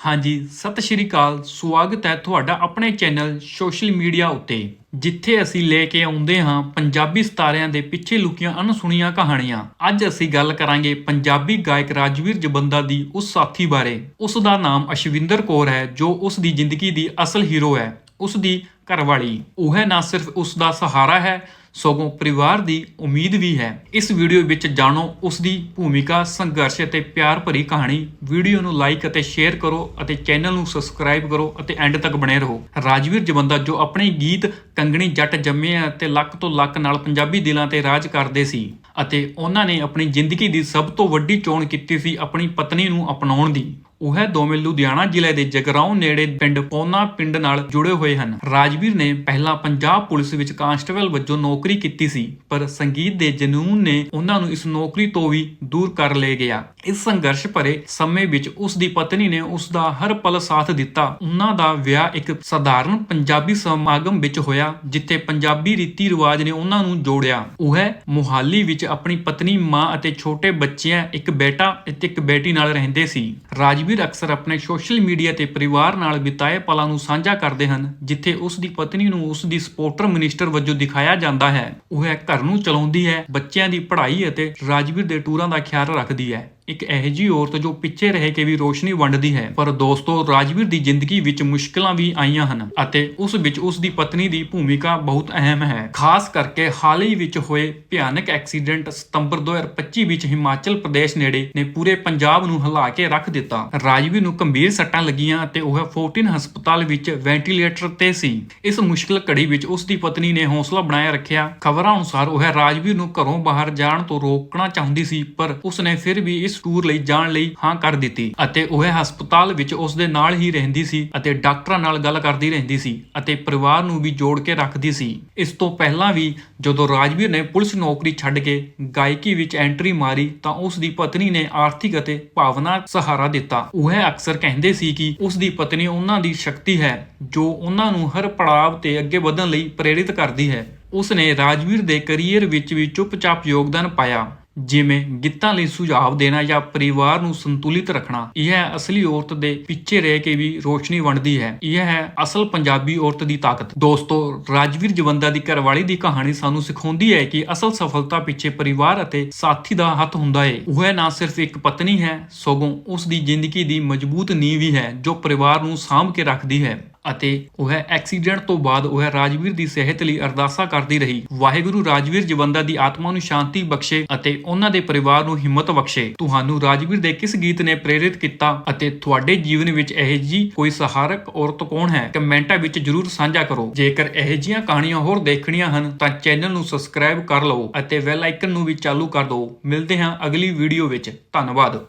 ਹਾਂਜੀ, ਸਤਿ ਸ਼੍ਰੀ ਅਕਾਲ। ਸਵਾਗਤ ਹੈ ਤੁਹਾਡਾ ਆਪਣੇ ਚੈਨਲ ਸੋਸ਼ਲ ਮੀਡੀਆ ਉੱਤੇ, ਜਿੱਥੇ ਅਸੀਂ ਲੈ ਕੇ ਆਉਂਦੇ ਹਾਂ ਪੰਜਾਬੀ ਸਿਤਾਰਿਆਂ ਦੇ ਪਿੱਛੇ ਲੁਕੀਆਂ ਅਣਸੁਣੀਆਂ ਕਹਾਣੀਆਂ। ਅੱਜ ਅਸੀਂ ਗੱਲ ਕਰਾਂਗੇ ਪੰਜਾਬੀ ਗਾਇਕ ਰਾਜਵੀਰ ਜਬੰਦਾ ਦੀ ਉਸ ਸਾਥੀ ਬਾਰੇ। ਉਸ ਦਾ ਨਾਮ ਅਸ਼ਵਿੰਦਰ ਕੌਰ ਹੈ, ਜੋ ਉਸ ਦੀ ਜ਼ਿੰਦਗੀ ਦੀ ਅਸਲ ਹੀਰੋ ਹੈ, ਉਸ ਦੀ ਘਰਵਾਲੀ। ਉਹ ਹੈ ਨਾ ਸਿਰਫ ਉਸ ਦਾ ਸਹਾਰਾ ਹੈ ਸਗੋਂ ਪਰਿਵਾਰ ਦੀ ਉਮੀਦ ਵੀ ਹੈ। ਇਸ ਵੀਡੀਓ ਵਿੱਚ ਜਾਣੋ ਉਸ ਦੀ ਭੂਮਿਕਾ, ਸੰਘਰਸ਼ ਅਤੇ ਪਿਆਰ ਭਰੀ ਕਹਾਣੀ। ਵੀਡੀਓ ਨੂੰ ਲਾਈਕ ਅਤੇ ਸ਼ੇਅਰ ਕਰੋ ਅਤੇ ਚੈਨਲ ਨੂੰ ਸਬਸਕ੍ਰਾਈਬ ਕਰੋ ਅਤੇ ਐਂਡ ਤੱਕ ਬਣੇ ਰਹੋ। ਰਾਜਵੀਰ ਜਵੰਦਾ ਜੋ ਆਪਣੇ ਗੀਤ ਕੰਗਣੀ ਜੱਟ ਜੰਮੇ ਆ ਤੇ ਲੱਕ ਤੋਂ ਲੱਕ ਨਾਲ ਪੰਜਾਬੀ ਦਿਲਾਂ ਤੇ ਰਾਜ ਕਰਦੇ ਸੀ ਅਤੇ ਉਹਨਾਂ ਨੇ ਆਪਣੀ ਜ਼ਿੰਦਗੀ ਦੀ ਸਭ ਤੋਂ ਵੱਡੀ ਚੋਣ ਕੀਤੀ ਸੀ ਆਪਣੀ ਪਤਨੀ ਨੂੰ ਅਪਣਾਉਣ ਦੀ। ਉਹ ਹੈ ਦੋਵੇਂ ਲੁਧਿਆਣਾ ਜ਼ਿਲ੍ਹੇ ਦੇ ਜਗਰਾਉਂ ਨੇੜੇ ਪਿੰਡ ਪੌਨਾ ਪਿੰਡ ਨਾਲ ਜੁੜੇ ਹੋਏ ਹਨ। ਰਾਜਵੀਰ ਨੇ ਪਹਿਲਾਂ ਪੰਜਾਬ ਪੁਲਿਸ ਵਿੱਚ ਕਾਂਸਟੇਬਲ ਵਜੋਂ ਨੌਕਰੀ ਕੀਤੀ ਸੀ, ਪਰ ਸੰਗੀਤ ਦੇ ਜਨੂਨ ਨੇ ਉਹਨਾਂ ਨੂੰ ਇਸ ਨੌਕਰੀ ਤੋਂ ਵੀ ਦੂਰ ਕਰ ਲੈ ਗਿਆ। ਇਸ ਸੰਘਰਸ਼ ਭਰੇ ਸਮੇਂ ਵਿੱਚ ਉਸ ਦੀ ਪਤਨੀ ਨੇ ਉਸ ਦਾ ਹਰ ਪਲ ਸਾਥ ਦਿੱਤਾ। ਉਹਨਾਂ ਦਾ ਵਿਆਹ ਇੱਕ ਸਧਾਰਨ ਪੰਜਾਬੀ ਸਮਾਗਮ ਵਿੱਚ ਹੋਇਆ, ਜਿੱਥੇ ਪੰਜਾਬੀ ਰੀਤੀ ਰਿਵਾਜ ਨੇ ਉਹਨਾਂ ਨੂੰ ਜੋੜਿਆ। ਉਹ ਹੈ ਮੁਹਾਲੀ ਵਿੱਚ ਆਪਣੀ ਪਤਨੀ ਮਾਂ ਅਤੇ ਛੋਟੇ ਬੱਚਿਆਂ ਇੱਕ ਬੇਟਾ ਅਤੇ ਇੱਕ ਬੇਟੀ ਨਾਲ ਰਹਿੰਦੇ ਸੀ। ਰਾਜਵੀਰ ਅਕਸਰ ਆਪਣੇ ਸੋਸ਼ਲ ਮੀਡੀਆ ਤੇ ਪਰਿਵਾਰ ਨਾਲ ਬਿਤਾਏ ਪਲਾਂ ਨੂੰ ਸਾਂਝਾ ਕਰਦੇ ਹਨ, ਜਿੱਥੇ ਉਸ ਦੀ ਪਤਨੀ ਨੂੰ ਉਸ ਦੀ ਸਪੋਰਟਰ ਮਿਨਿਸਟਰ ਵਜੋਂ ਦਿਖਾਇਆ ਜਾਂਦਾ ਹੈ। ਉਹ ਘਰ ਨੂੰ ਚਲਾਉਂਦੀ ਹੈ, ਬੱਚਿਆਂ ਦੀ ਪੜ੍ਹਾਈ ਅਤੇ ਰਾਜਵੀਰ ਦੇ ਟੂਰਾਂ ਦਾ ਖਿਆਲ ਰੱਖਦੀ ਹੈ। ਇੱਕ ਇਹੋ ਜਿਹੀ ਔਰਤ ਜੋ ਪਿੱਛੇ ਰਹਿ ਕੇ ਵੀ ਰੋਸ਼ਨੀ ਵੰਡਦੀ ਹੈ। ਪਰ ਦੋਸਤੋ, ਰਾਜਵੀਰ ਦੀ ਜ਼ਿੰਦਗੀ ਵਿੱਚ ਮੁਸ਼ਕਲਾਂ ਵੀ ਆਈਆਂ ਹਨ ਅਤੇ ਉਸ ਵਿੱਚ ਉਸ ਦੀ ਪਤਨੀ ਦੀ ਭੂਮਿਕਾ ਬਹੁਤ ਅਹਿਮ ਹੈ। ਖਾਸ ਕਰਕੇ ਹਾਲ ਹੀ ਵਿੱਚ ਹੋਏ ਭਿਆਨਕ ਐਕਸੀਡੈਂਟ ਸਤੰਬਰ 2025 ਵਿੱਚ ਹਿਮਾਚਲ ਪ੍ਰਦੇਸ਼ ਨੇੜੇ ਨੇ ਪੂਰੇ ਪੰਜਾਬ ਨੂੰ ਹਿਲਾ ਕੇ ਰੱਖ ਦਿੱਤਾ। ਰਾਜਵੀਰ ਨੂੰ ਗੰਭੀਰ ਸੱਟਾਂ ਲੱਗੀਆਂ ਅਤੇ ਉਹ 14 ਹਸਪਤਾਲ ਵਿੱਚ ਵੈਂਟੀਲੇਟਰ ਤੇ ਸੀ। ਇਸ ਮੁਸ਼ਕਲ ਘੜੀ ਵਿੱਚ ਉਸ ਦੀ ਪਤਨੀ ਨੇ ਹੌਸਲਾ ਬਣਾਇਆ ਰੱਖਿਆ। ਖਬਰਾਂ ਅਨੁਸਾਰ ਉਹ ਰਾਜਵੀਰ ਨੂੰ ਘਰੋਂ ਬਾਹਰ ਜਾਣ ਤੋਂ ਰੋਕਣਾ ਚਾਹੁੰਦੀ ਸੀ, ਪਰ ਉਸ ਨੇ ਫਿਰ ਵੀ ਇਸ ਟੂਰ ਲਈ ਜਾਣ ਲਈ ਹਾਂ ਕਰ ਦਿੱਤੀ ਅਤੇ ਉਹ ਹਸਪਤਾਲ ਵਿੱਚ ਉਸ ਦੇ ਨਾਲ ਹੀ ਰਹਿੰਦੀ ਸੀ ਅਤੇ ਡਾਕਟਰਾਂ ਨਾਲ ਗੱਲ ਕਰਦੀ ਰਹਿੰਦੀ ਸੀ ਅਤੇ ਪਰਿਵਾਰ ਨੂੰ ਵੀ ਜੋੜ ਕੇ ਰੱਖਦੀ ਸੀ। ਇਸ ਤੋਂ ਪਹਿਲਾਂ ਵੀ ਜਦੋਂ ਰਾਜਵੀਰ ਨੇ ਪੁਲਿਸ ਨੌਕਰੀ ਛੱਡ ਕੇ ਗਾਇਕੀ ਵਿੱਚ ਐਂਟਰੀ ਮਾਰੀ ਤਾਂ ਉਸ ਦੀ ਪਤਨੀ ਨੇ ਆਰਥਿਕ ਅਤੇ ਭਾਵਨਾ ਸਹਾਰਾ ਦਿੱਤਾ। ਉਹ ਅਕਸਰ ਕਹਿੰਦੇ ਸੀ ਕਿ ਉਸ ਦੀ ਪਤਨੀ ਉਹਨਾਂ ਦੀ ਸ਼ਕਤੀ ਹੈ ਜੋ ਉਹਨਾਂ ਨੂੰ ਹਰ ਪੜਾਅ ਤੇ ਅੱਗੇ ਵਧਣ ਲਈ ਪ੍ਰੇਰਿਤ ਕਰਦੀ ਹੈ। ਉਸ ਨੇ ਰਾਜਵੀਰ ਦੇ ਕੈਰੀਅਰ ਵਿੱਚ ਵੀ ਚੁੱਪਚਾਪ ਯੋਗਦਾਨ ਪਾਇਆ। ਜਿਵੇਂ ਗਿੱਤਾਂ ਲਈ ਸੁਝਾਅ ਦੇਣਾ ਜਾਂ ਪਰਿਵਾਰ ਨੂੰ ਸੰਤੁਲਿਤ ਰੱਖਣਾ, ਇਹ ਹੈ ਅਸਲੀ ਔਰਤ ਦੇ ਪਿੱਛੇ ਰਹਿ ਕੇ ਵੀ ਰੋਸ਼ਨੀ ਵੰਡਦੀ ਹੈ। ਇਹ ਹੈ ਅਸਲ ਪੰਜਾਬੀ ਔਰਤ ਦੀ ਤਾਕਤ। ਦੋਸਤੋ, ਰਾਜਵੀਰ ਜਵੰਦਾ ਦੀ ਘਰਵਾਲੀ ਦੀ ਕਹਾਣੀ ਸਾਨੂੰ ਸਿਖਾਉਂਦੀ ਹੈ ਕਿ ਅਸਲ ਸਫਲਤਾ ਪਿੱਛੇ ਪਰਿਵਾਰ ਅਤੇ ਸਾਥੀ ਦਾ ਹੱਥ ਹੁੰਦਾ ਹੈ ਉਹ ਨਾ ਸਿਰਫ ਇੱਕ ਪਤਨੀ ਹੈ, ਸਗੋਂ ਉਸ ਦੀ ਜ਼ਿੰਦਗੀ ਦੀ ਮਜ਼ਬੂਤ ਨੀਂਹ ਵੀ ਹੈ, ਜੋ ਪਰਿਵਾਰ ਨੂੰ ਸਾਂਭ ਕੇ ਰੱਖਦੀ ਹੈ। ਅਤੇ ਉਹ ਐਕਸੀਡੈਂਟ ਤੋਂ ਬਾਅਦ ਉਹ ਰਾਜਵੀਰ ਦੀ ਸਿਹਤ ਲਈ ਅਰਦਾਸਾਂ ਕਰਦੀ ਰਹੀ। ਵਾਹਿਗੁਰੂ ਰਾਜਵੀਰ ਜਵੰਦਾ ਦੀ ਆਤਮਾ ਨੂੰ ਸ਼ਾਂਤੀ ਬਖਸ਼ੇ ਅਤੇ ਉਹਨਾਂ ਦੇ ਪਰਿਵਾਰ ਨੂੰ ਹਿੰਮਤ ਬਖਸ਼ੇ। ਤੁਹਾਨੂੰ ਰਾਜਵੀਰ ਦੇ ਕਿਸ ਗੀਤ ਨੇ ਪ੍ਰੇਰਿਤ ਕੀਤਾ ਅਤੇ ਤੁਹਾਡੇ ਜੀਵਨ ਵਿੱਚ ਇਹ ਜੀ ਕੋਈ ਸਹਾਰਕ ਔਰਤ ਕੌਣ ਹੈ? ਕਮੈਂਟਾਂ ਵਿੱਚ ਜਰੂਰ ਸਾਂਝਾ ਕਰੋ। ਜੇਕਰ ਇਹ ਜੀਆਂ ਕਹਾਣੀਆਂ ਹੋਰ ਦੇਖਣੀਆਂ ਹਨ, ਤਾਂ ਚੈਨਲ ਨੂੰ ਸਬਸਕ੍ਰਾਈਬ ਕਰ ਲਓ ਅਤੇ ਬੈਲ ਆਈਕਨ ਨੂੰ ਵੀ ਚਾਲੂ ਕਰ ਦਿਓ। ਮਿਲਦੇ ਹਾਂ ਅਗਲੀ ਵੀਡੀਓ ਵਿੱਚ। ਧੰਨਵਾਦ।